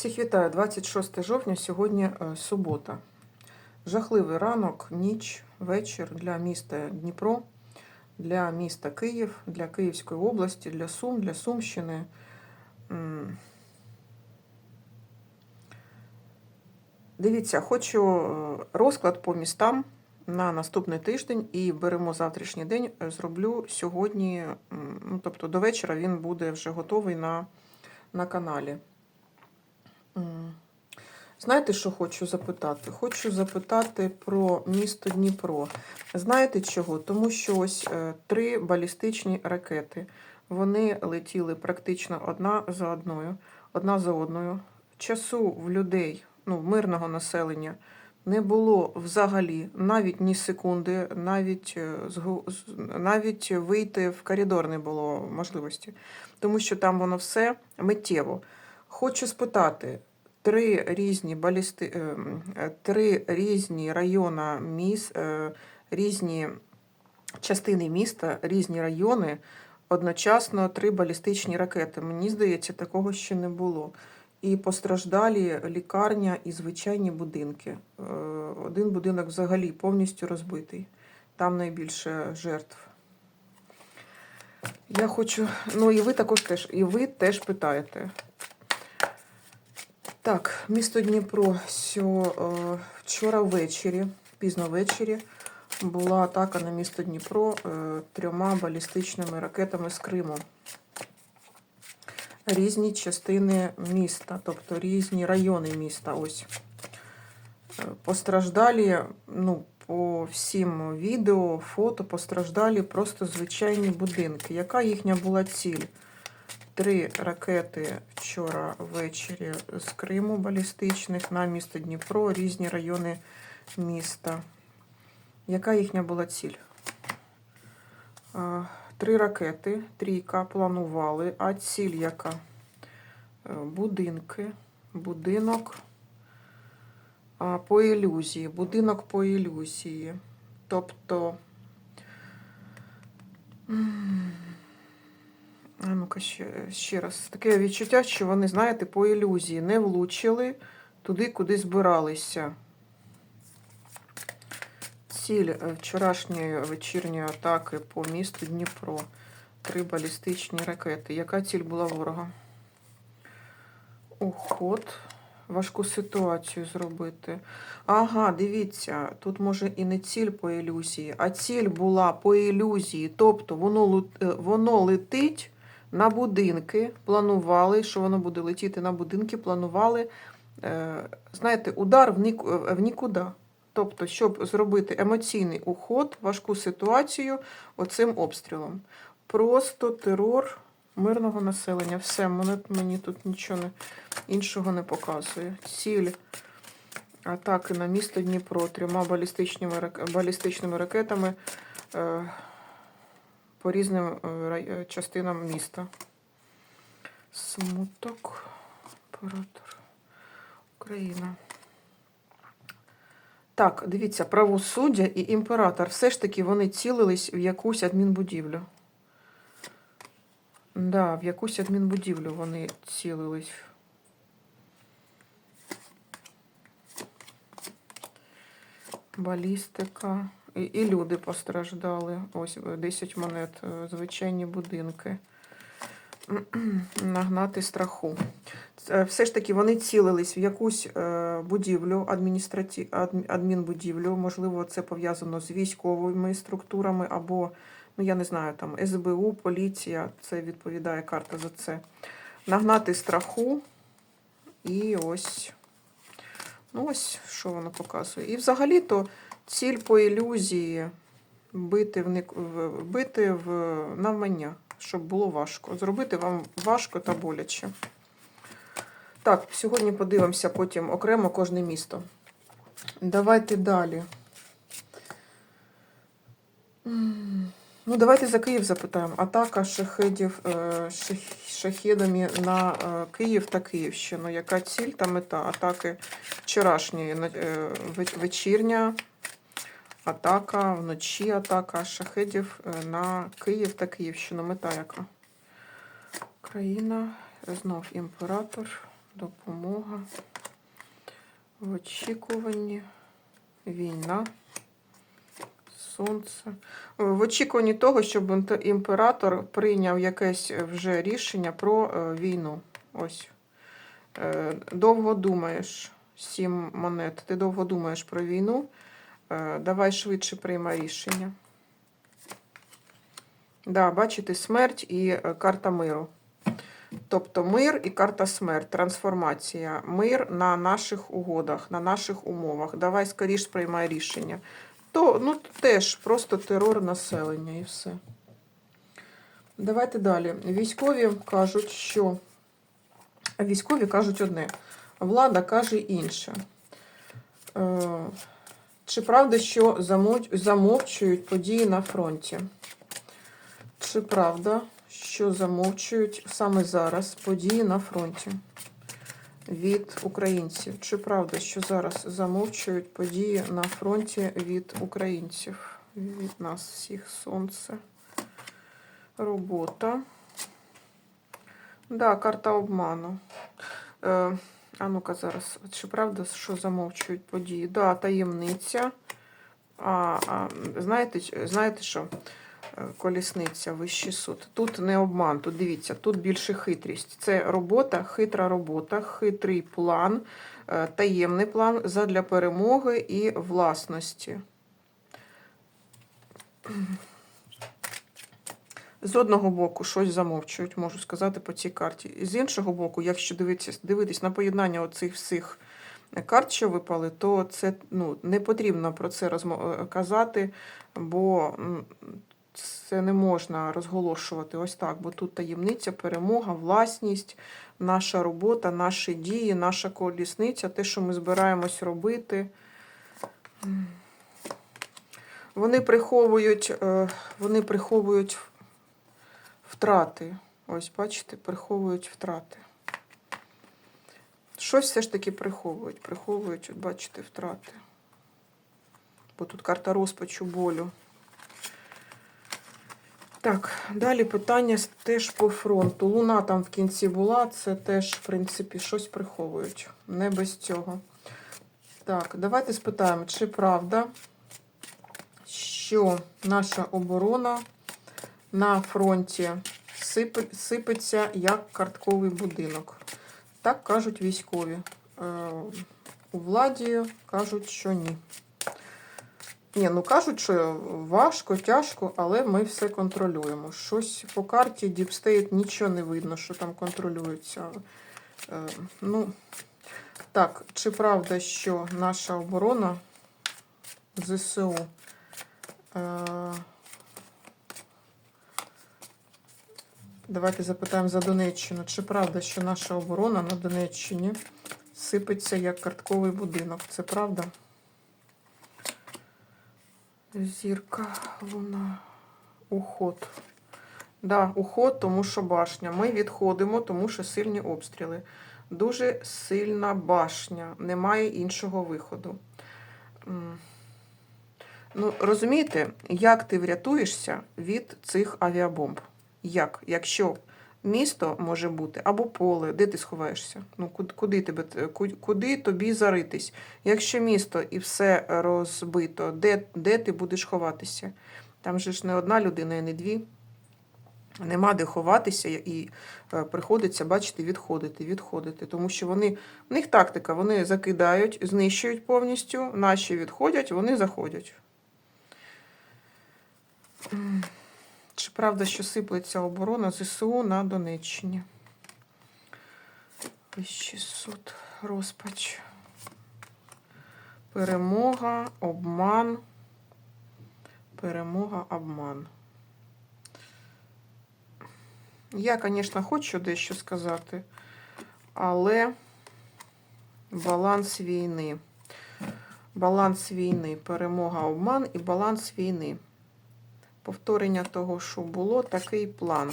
Всіх вітаю, 26 жовтня, сьогодні е, субота. Жахливий ранок, ніч, вечір для міста Дніпро, для міста Київ, для Київської області, для Сум, для Сумщини. Дивіться, хочу е, розклад по містам на наступний тиждень і беремо завтрашній день. е, Зроблю сьогодні, ну, тобто до вечора він буде вже готовий на, на каналі. Знаєте, що хочу запитати? Хочу запитати про місто Дніпро. Знаєте чого? Тому що ось е, три балістичні ракети. Вони летіли практично одна за одною, одна за одною. Часу в людей, ну, в мирного населення, не було взагалі навіть ні секунди, навіть, е, навіть вийти в коридор не було можливості, тому що там воно все миттєво. Хочу спитати, три різні балісти... ем, е, три різні райони міст, е, різні частини міста, різні райони, одночасно три балістичні ракети. Мені здається, такого ще не було. І постраждалі лікарня і звичайні будинки. Е, Один будинок взагалі повністю розбитий. Там найбільше жертв. Я хочу. Ну і ви також теж, і ви теж питаєте. Так, місто Дніпро. Сьо, е, вчора ввечері, пізно ввечері, була атака на місто Дніпро е, трьома балістичними ракетами з Криму. Різні частини міста, тобто різні райони міста. Ось. Е, Постраждалі, ну, по всім відео, фото постраждалі просто звичайні будинки. Яка їхня була ціль? Три ракети вчора ввечері з Криму балістичних на місто Дніпро, різні райони міста. Яка їхня була ціль? Три ракети, трійка планували, а ціль яка? Е, Будинки, будинок по ілюзії, будинок по ілюзії. Тобто. А ну-ка ще, ще раз. Таке відчуття, що вони, знаєте, по ілюзії не влучили туди, куди збиралися. Ціль е, вчорашньої вечірньої атаки по місту Дніпро. Три балістичні ракети. Яка ціль була ворога? Уход. Важку ситуацію зробити. Ага, дивіться, тут може і не ціль по ілюзії, а ціль була по ілюзії. Тобто воно, е, воно летить на будинки, планували, що воно буде летіти на будинки, планували, е, знаєте, удар в, нік, в нікуди. Тобто, щоб зробити емоційний уход, важку ситуацію оцим обстрілом. Просто терор мирного населення. Все, мені тут нічого не, іншого не показує. Ціль атаки на місто Дніпро трьома балістичними, балістичними ракетами е, по різним е, е, частинам міста. Смуток. Оператор. Україна. Так, дивіться, правосуддя і імператор. Все ж таки вони цілились в якусь адмінбудівлю. Да, в якусь адмінбудівлю вони цілились. Балістика. І, і люди постраждали. Ось е, 10 монет, е, звичайні будинки. Нагнати страху. Все ж таки вони цілились в якусь е, будівлю, адміністраті... адмінбудівлю. Можливо, це пов'язано з військовими структурами або, ну я не знаю, там СБУ, поліція. Це відповідає карта за це. Нагнати страху. І ось. Ну, ось що воно показує. І взагалі-то ціль по ілюзії бити в, бити в навмання, щоб було важко. Зробити вам важко та боляче. Так, сьогодні подивимося потім окремо кожне місто. Давайте далі. Ну, давайте за Київ запитаємо. Атака шахедів е, шахедами на е, Київ та Київщину. Яка ціль та мета атаки вчорашньої е, ве- вечірня атака, вночі атака шахедів е, на Київ та Київщину. Мета яка? Країна, знов імператор. допомога. В очікуванні. Війна. Сонце. В очікуванні того, щоб імператор прийняв якесь вже рішення про е, війну. Ось. Е, довго думаєш, сім монет. Ти довго думаєш про війну. Е, давай швидше приймай рішення. Да, бачите, смерть і е, карта миру. Тобто мир і карта смерть, трансформація. Мир на наших угодах, на наших умовах. Давай скоріш приймай рішення. То ну, теж просто терор населення і все. Давайте далі. Військові кажуть, що військові кажуть одне, влада каже інше. Е, Чи правда, що замовчують події на фронті? Чи правда, що замовчують саме зараз події на фронті від українців? Чи правда, що зараз замовчують події на фронті від українців? Від нас всіх сонце. Робота. Да, карта обману. А ну-ка зараз. Чи правда, що замовчують події? Да, таємниця. А, а знаєте, знаєте що? Е, Колісниця, вищий суд. Тут не обман, тут дивіться, тут більше хитрість. Це робота, хитра робота, хитрий план, е, таємний план задля перемоги і власності. З одного боку, щось замовчують, можу сказати по цій карті. З іншого боку, якщо дивитись, дивитись на поєднання оцих всіх карт, що випали, то це ну, не потрібно про це розмо- е, казати, бо це не можна розголошувати ось так, бо тут таємниця, перемога, власність, наша робота, наші дії, наша колісниця, те, що ми збираємось робити. Вони приховують, е, вони приховують втрати. Ось, бачите, приховують втрати. Щось все ж таки приховують. Приховують, от бачите, втрати. Бо тут карта розпачу болю. Так, далі питання теж по фронту. Луна там в кінці була, це теж, в принципі, щось приховують. Не без цього. Так, давайте спитаємо, чи правда, що наша оборона на фронті сипеться як картковий будинок. Так кажуть військові. Е, У владі кажуть, що ні. Ні, ну кажуть, що важко, тяжко, але ми все контролюємо. Щось по карті State нічого не видно, що там контролюється. Е, ну, так, чи правда, що наша оборона ЗСУ Давайте запитаємо за Донеччину. Чи правда, що наша оборона на Донеччині сипеться як картковий будинок? Це правда? Зірка, луна, уход. Да, уход, тому що башня. Ми відходимо, тому що сильні обстріли. Дуже сильна башня. Немає іншого виходу. Ну, розумієте, як ти врятуєшся від цих авіабомб? Як? Якщо місто може бути або поле, де ти сховаєшся? Ну, куди, тебе, куди тобі заритись? Якщо місто і все розбито, де, де ти будеш ховатися? Там же ж не одна людина і не дві. Нема де ховатися і е, приходиться, бачите, відходити, відходити. Тому що вони, в них тактика, вони закидають, знищують повністю, наші відходять, вони заходять. Чи правда, що сиплеться оборона ЗСУ на Донеччині? Вищий суд, розпач. Перемога, обман. Перемога, обман. Я, звісно, хочу дещо сказати, але баланс війни. Баланс війни, перемога, обман і баланс війни. Повторення того, що було, такий план.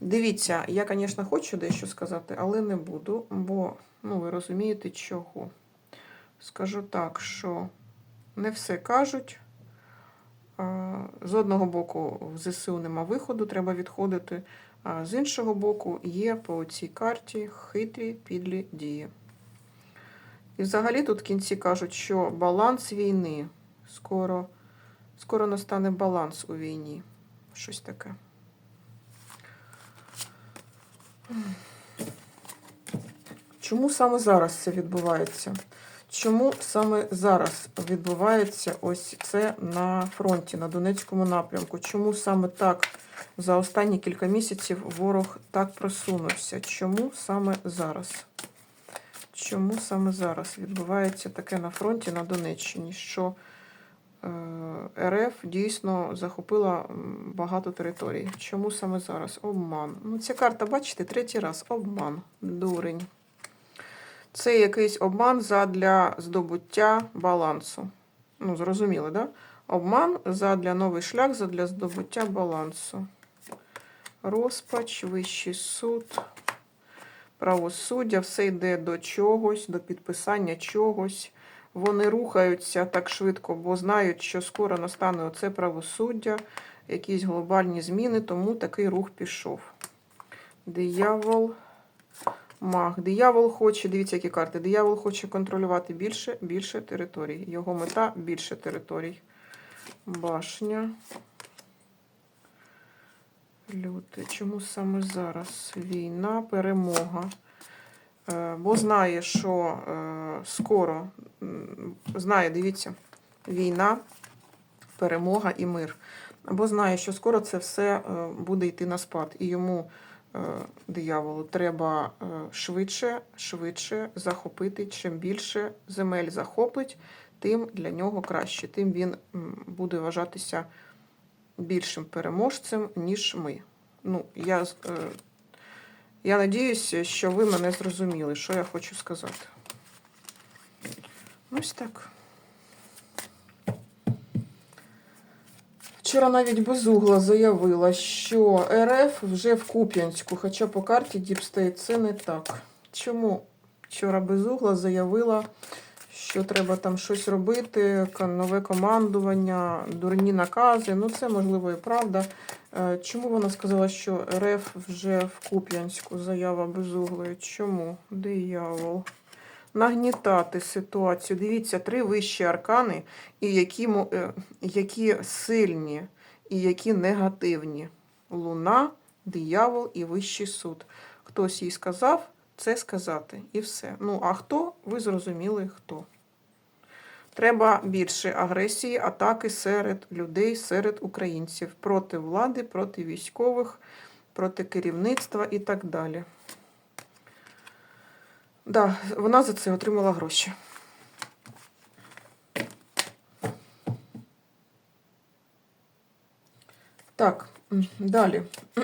Дивіться, я, звісно, хочу дещо сказати, але не буду, бо, ну, ви розумієте, чого. Скажу так, що не все кажуть. З одного боку, в ЗСУ нема виходу, треба відходити. А з іншого боку, є по цій карті хитрі підлі дії. І взагалі тут в кінці кажуть, що баланс війни. Скоро, скоро настане баланс у війні. Щось таке. Чому саме зараз це відбувається? Чому саме зараз відбувається ось це на фронті, на Донецькому напрямку? Чому саме так за останні кілька місяців ворог так просунувся? Чому саме зараз? Чому саме зараз відбувається таке на фронті на Донеччині? Що РФ дійсно захопила багато територій. Чому саме зараз? Обман. Ну, ця карта, бачите, третій раз. Обман. Дурень. Це якийсь обман задля здобуття балансу. Ну, зрозуміло, да? Обман задля новий шлях, задля здобуття балансу. Розпач, вищий суд, правосуддя, все йде до чогось, до підписання чогось. Вони рухаються так швидко, бо знають, що скоро настане оце правосуддя, якісь глобальні зміни, тому такий рух пішов. Диявол. Маг. Диявол хоче, дивіться, які карти. Диявол хоче контролювати більше, більше територій. Його мета більше територій. Башня. Люте. Чому саме зараз? Війна, перемога. Е, Бо знає, що е, скоро, знає, дивіться, війна, перемога і мир. Бо знає, що скоро це все е, буде йти на спад. І йому дияволу треба швидше, швидше захопити. Чим більше земель захопить, тим для нього краще. Тим він буде вважатися більшим переможцем, ніж ми. Ну, я, я надіюся, що ви мене зрозуміли, що я хочу сказати. Ось так. Вчора навіть Безугла заявила, що РФ вже в Куп'янську, хоча по карті Діпстейт це не так. Чому вчора Безугла заявила, що треба там щось робити, нове командування, дурні накази. Ну, це можливо і правда. Е, Чому вона сказала, що РФ вже в Куп'янську заява Безуглої? Чому? Диявол. Нагнітати ситуацію. Дивіться, три вищі аркани, і які, е, які сильні, і які негативні. Луна, диявол і вищий суд. Хтось їй сказав це сказати. І все. Ну, а хто? Ви зрозуміли, хто. Треба більше агресії, атаки серед людей, серед українців проти влади, проти військових, проти керівництва і так далі. Да, вона за це отримала гроші. Так, далі.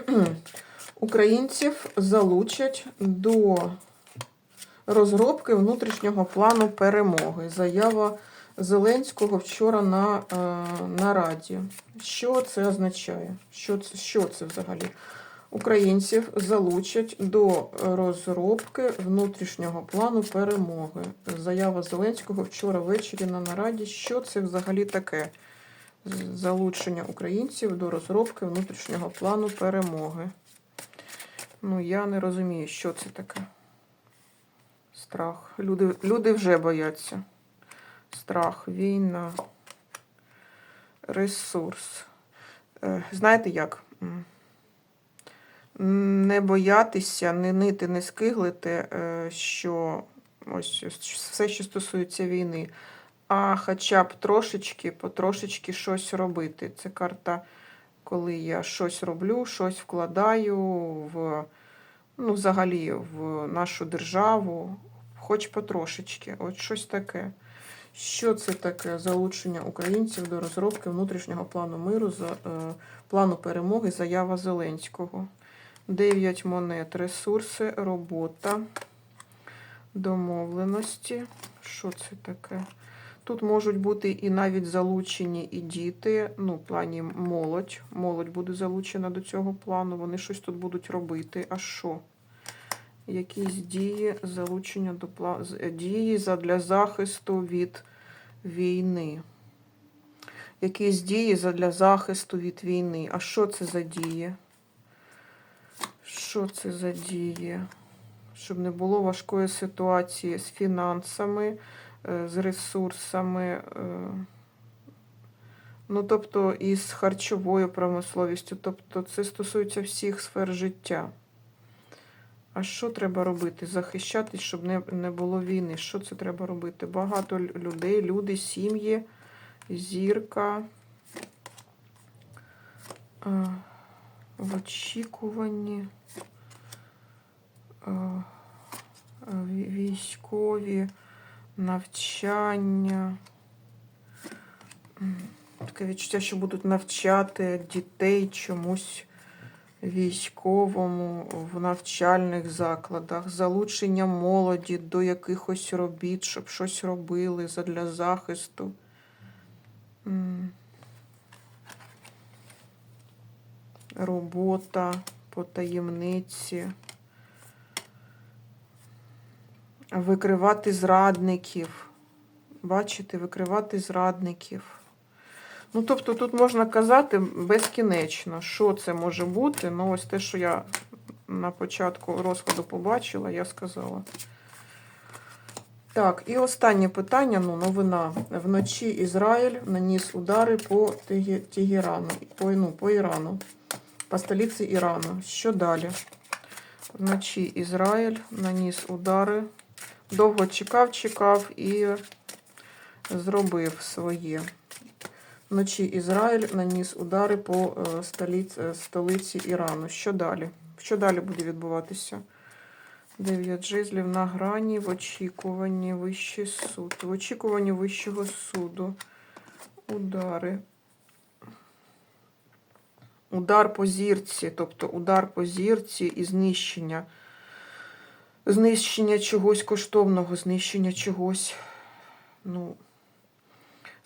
Українців залучать до розробки внутрішнього плану перемоги. Заява Зеленського вчора на е, нараді. Що це означає? Що що це взагалі? Українців залучать до розробки внутрішнього плану перемоги. Заява Зеленського вчора ввечері на нараді. Що це взагалі таке? Залучення українців до розробки внутрішнього плану перемоги. Ну, я не розумію, що це таке. Страх. Люди, люди вже бояться. Страх, війна, ресурс. Е, Знаєте як? Не боятися, не нити, не скиглити, е, що ось все, що стосується війни, а хоча б трошечки, потрошечки щось робити. Це карта, коли я щось роблю, щось вкладаю в, ну, взагалі в нашу державу, хоч потрошечки. От щось таке. Що це таке залучення українців до розробки внутрішнього плану миру, за, е, плану перемоги, заява Зеленського. Дев'ять монет, ресурси, робота, домовленості. Що це таке? Тут можуть бути і навіть залучені і діти, ну, в плані молодь. Молодь буде залучена до цього плану, вони щось тут будуть робити. А що? Якісь дії залучення до дії для захисту від війни. Якісь дії для захисту від війни. А що це за дії? Що це за дії? Щоб не було важкої ситуації з фінансами, е, з ресурсами. е, Ну, тобто, і з харчовою промисловістю. Тобто, це стосується всіх сфер життя. А що треба робити? Захищатись, щоб не, не було війни. Що це треба робити? Багато людей, люди, сім'ї, зірка. В очікуванні. ві- Військові, навчання. Таке відчуття, що будуть навчати дітей чомусь військовому в навчальних закладах, залучення молоді до якихось робіт, щоб щось робили задля захисту. Робота по таємниці. Викривати зрадників. Бачите, викривати зрадників. Ну, тобто тут можна казати безкінечно, що це може бути. Ну, ось те, що я на початку розкладу побачила, я сказала. Так, і останнє питання, ну, новина. Вночі Ізраїль наніс удари по Тегерану, по, ну, по Ірану, по столиці Ірану. Що далі? Вночі Ізраїль наніс удари. Довго чекав, чекав і зробив своє. Вночі Ізраїль наніс удари по е, е, столиці Ірану. Що далі? Що далі буде відбуватися? Дев'ять жезлів на грані в очікуванні Вищий суд. В очікуванні Вищого суду. Удари. Удар по зірці, тобто удар по зірці і знищення. Знищення чогось коштовного, знищення чогось. Ну,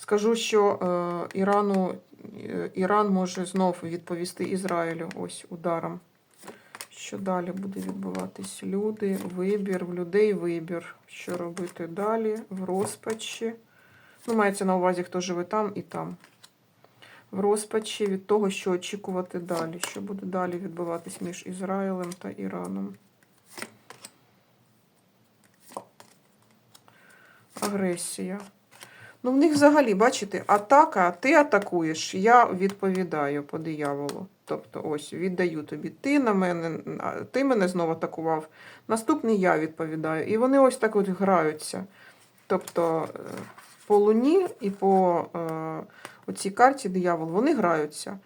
Скажу, що е, Ірану, е, Іран може знов відповісти Ізраїлю ось ударом. Що далі буде відбуватись? Люди, вибір, в людей вибір. Що робити далі? В розпачі. Ну, мається на увазі, хто живе там і там. В розпачі від того, що очікувати далі. Що буде далі відбуватись між Ізраїлем та Іраном. Агресія. Ну, в них взагалі, бачите, атака, ти атакуєш, я відповідаю по дияволу. Тобто, ось, віддаю тобі. Ти на мене, ти мене знову атакував. Наступний я відповідаю. І вони ось так от граються. Тобто, е, по луні і по е, оцій карті диявол, вони граються.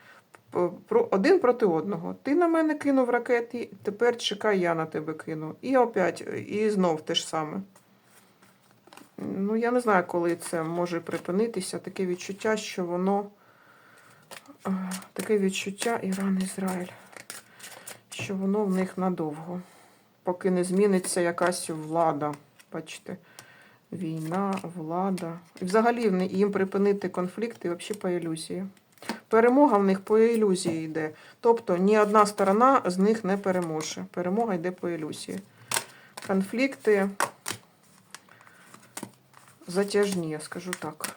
Один проти одного. Ти на мене кинув ракети, тепер чекай, я на тебе кину. І опять, і знов те ж саме. Ну, я не знаю, коли це може припинитися. Таке відчуття, що воно. е, Таке відчуття Іран-Ізраїль, що воно в них надовго. Поки не зміниться якась влада. Бачите, війна, влада. І взагалі їм припинити конфлікти взагалі по ілюзії. Перемога в них по ілюзії йде. Тобто ні одна сторона з них не переможе. Перемога йде по ілюзії. Конфлікти затяжні, я скажу так.